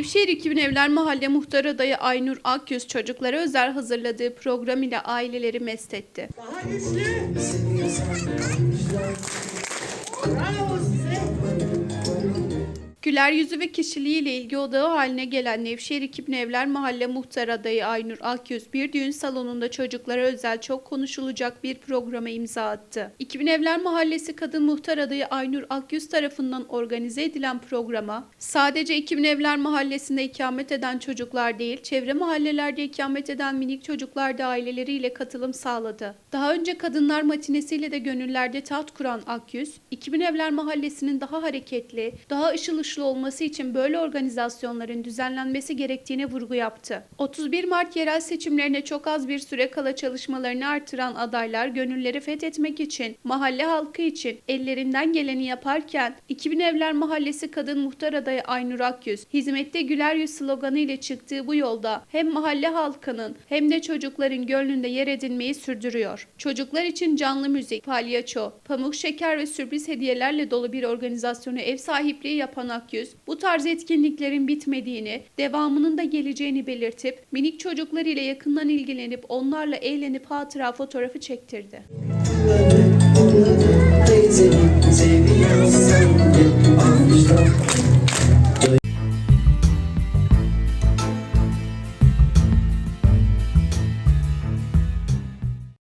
Nevşehir 2000 Evler Mahalle Muhtar Adayı Aynur Akyüz çocuklara özel hazırladığı program ile aileleri mest etti. Daha güçlü. Bravo size. Güler yüzü ve kişiliğiyle ilgi odağı haline gelen Nevşehir 2000 Evler Mahalle Muhtar Adayı Aynur Akyüz bir düğün salonunda çocuklara özel çok konuşulacak bir programa imza attı. 2000 Evler Mahallesi Kadın Muhtar Adayı Aynur Akyüz tarafından organize edilen programa sadece 2000 Evler Mahallesi'nde ikamet eden çocuklar değil, çevre mahallelerde ikamet eden minik çocuklar da aileleriyle katılım sağladı. Daha önce kadınlar matinesiyle de gönüllerde taht kuran Akyüz, 2000 Evler Mahallesi'nin daha hareketli, daha ışıl ışıl olması için böyle organizasyonların düzenlenmesi gerektiğine vurgu yaptı. 31 Mart yerel seçimlerine çok az bir süre kala çalışmalarını artıran adaylar gönülleri fethetmek için, mahalle halkı için ellerinden geleni yaparken 2000 Evler Mahallesi Kadın Muhtar Adayı Aynur Akyüz, hizmette güler yüz sloganı ile çıktığı bu yolda hem mahalle halkının hem de çocukların gönlünde yer edinmeyi sürdürüyor. Çocuklar için canlı müzik, palyaço, pamuk şeker ve sürpriz hediyelerle dolu bir organizasyonu ev sahipliği yapan Akyüz, bu tarz etkinliklerin bitmediğini, devamının da geleceğini belirtip minik çocuklar ile yakından ilgilenip onlarla eğlenip hatıra fotoğrafı çektirdi. Seviyor